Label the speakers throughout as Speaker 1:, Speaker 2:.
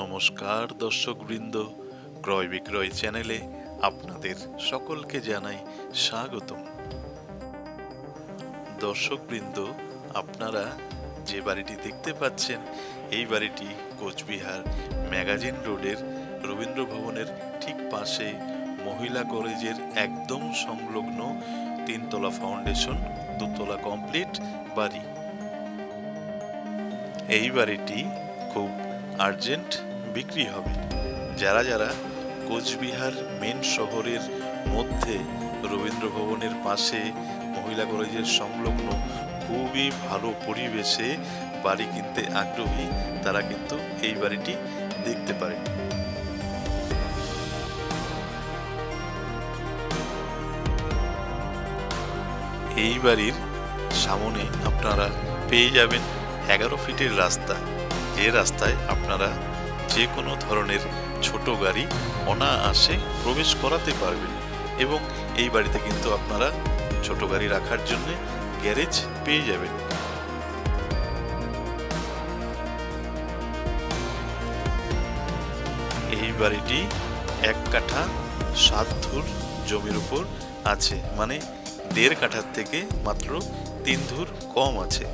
Speaker 1: নমস্কার দর্শকবৃন্দ, ক্রয় বিক্রয় চ্যানেলে আপনাদের সকলকে জানাই স্বাগতম। দর্শকবৃন্দ, আপনারা যে বাড়িটি দেখতে পাচ্ছেন, এই বাড়িটি কোচবিহার ম্যাগাজিন রোডের রবীন্দ্র ভবনের ঠিক পাশে মহিলা কলেজের একদম সংলগ্ন তিনতলা ফাউন্ডেশন, দুতলা কমপ্লিট বাড়ি। এই বাড়িটি খুব আর্জেন্ট বিক্রি হবে। যারা যারা কোচবিহার মেন শহরের মধ্যে রবীন্দ্র ভবনের পাশে মহিলা কলেজের সংলগ্ন খুবই ভালো পরিবেশে বাড়ি কিনতে আগ্রহী, তারা কিন্তু এই বাড়িটি দেখতে পারে। এই বাড়ির সামনে আপনারা পেয়ে যাবেন এগারো ফিটের রাস্তা। যে রাস্তায় আপনারা যে কোনো ধরনের ছোট গাড়ি অনায়াসে প্রবেশ করাতে পারবেন। এবং এই বাড়িতে কিন্তু আপনারা ছোট গাড়ি রাখার জন্য গ্যারেজ পেয়ে যাবেন। এই বাড়িটি এক কাঠা সাত ধুর জমির উপর আছে। মানে দেড় কাঠার থেকে মাত্র তিন ধুর কম আছে।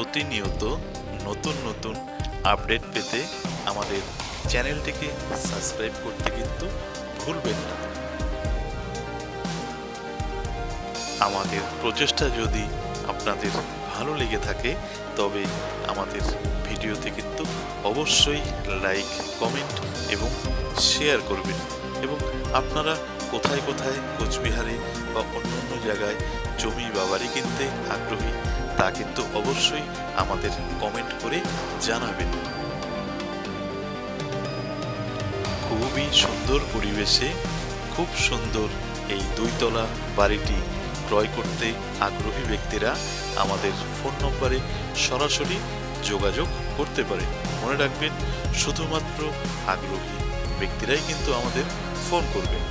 Speaker 1: প্রতিনিয়ত নতুন নতুন আপডেট পেতে আমাদের চ্যানেলটিকে সাবস্ক্রাইব করতে কিন্তু ভুলবেন না। আমাদের প্রচেষ্টা যদি আপনাদের ভালো লেগে থাকে, তবে আমাদের ভিডিওতে কিন্তু অবশ্যই লাইক, কমেন্ট এবং শেয়ার করবেন এবং আপনারা কোথায় কোথায় কোচবিহারে বা অন্যান্য জায়গায় জমি বা বাড়ি কিনতে আগ্রহী, তা কিন্তু অবশ্যই আমাদের কমেন্ট করে জানাবেন। খুবই সুন্দর পরিবেশে, খুব সুন্দর এই দুইতলা বাড়িটি ক্রয় করতে আগ্রহী ব্যক্তিরা আমাদের ফোন নম্বরে সরাসরি যোগাযোগ করতে পারে। মনে রাখবেন, শুধুমাত্র আগ্রহী ব্যক্তিরাই কিন্তু আমাদের ফোন করবেন